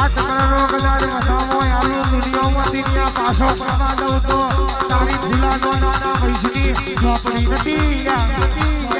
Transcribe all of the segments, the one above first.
આ ટકરાનો પાછો કરવા તો તારી ભૂલાનો નાના પૈસની નોકરી નથી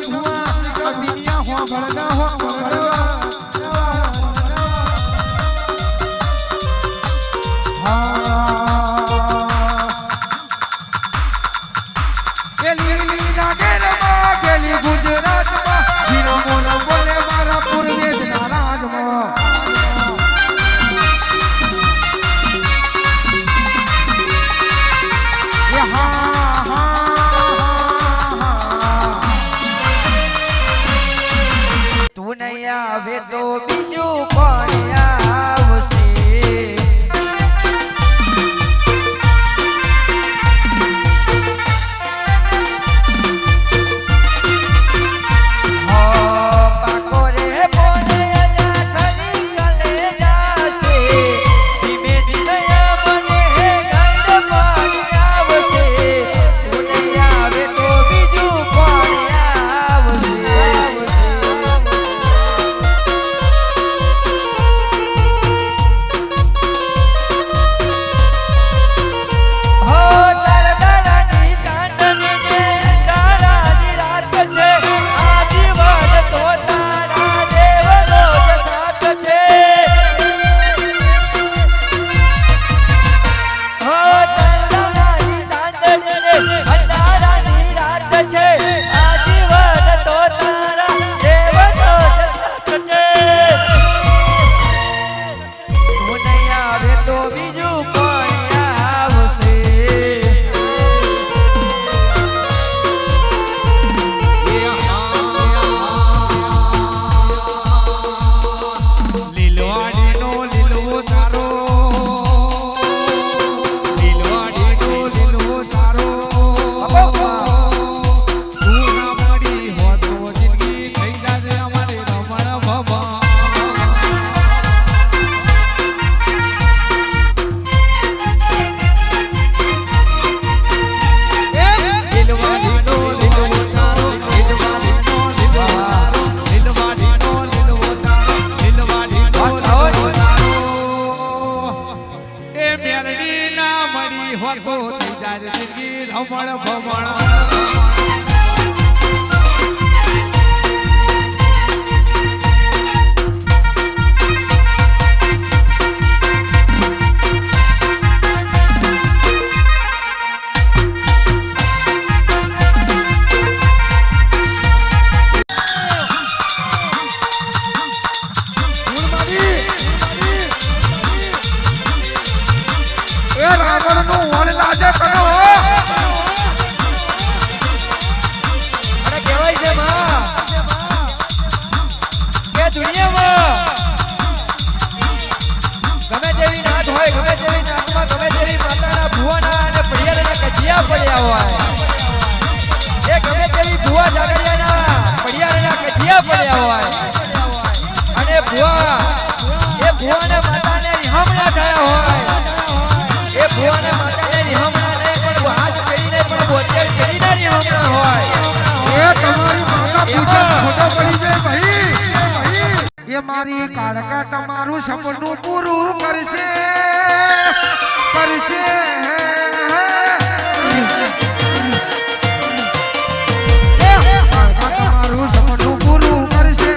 ભગવાન. અગિયા હો ભળના હો ભળવા તો ભમણ ભમણ Come on. મારી કાળકા તમારું સપનું પૂરું કરશે. કરશે. તમારું સપનું પૂરું કરશે.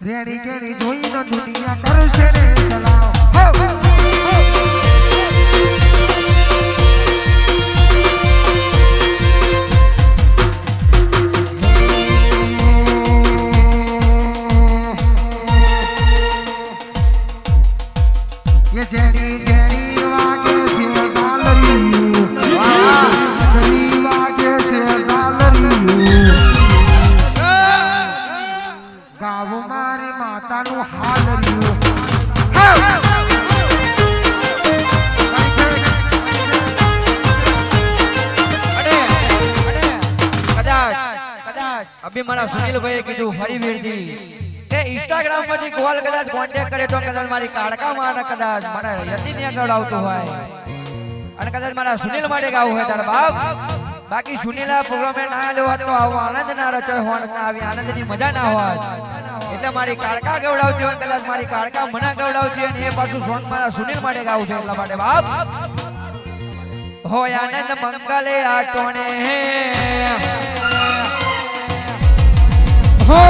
રેડી કેડી જોઈ દુનિયા કરશે રે સલાહ અભી મારા સુનિલભાઈએ કીધું ફરી વીરજી. એ ઇન્સ્ટાગ્રામ પરથી કોલ કદાચ કોન્ટેક્ટ કરે તો કદાચ મારી કાળકા માં કદાચ મારા યતી ને આગળ આવતું હોય. અને કદાચ મારા સુનિલ માટે ગાવું હોય તારા બાપ. બાકી સુનિલા પ્રોગ્રામે ના હોત તો આવો આનંદ ના રચો હોત ના આવી, આનંદની મજા ના હોત. એટલે મારી કાળકા ગવડાવતી હોય કદાચ મારી કાળકા મને ગવડાવતી હોય એ પાછું સોંગ મારા સુનિલ માટે ગાવું છે એટલા માટે, બાપ. હોય આનંદ મંગલે આટોણે હો!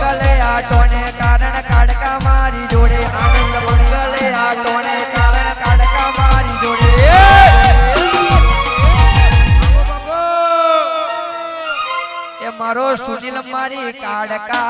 મંગલે આટોણે કારણ કાડકા મારી જોડે આનંદ મંગલે આટોણે કારણ કાડકા મારી જોડે. એ મારો સુનિલ મારી કાડકા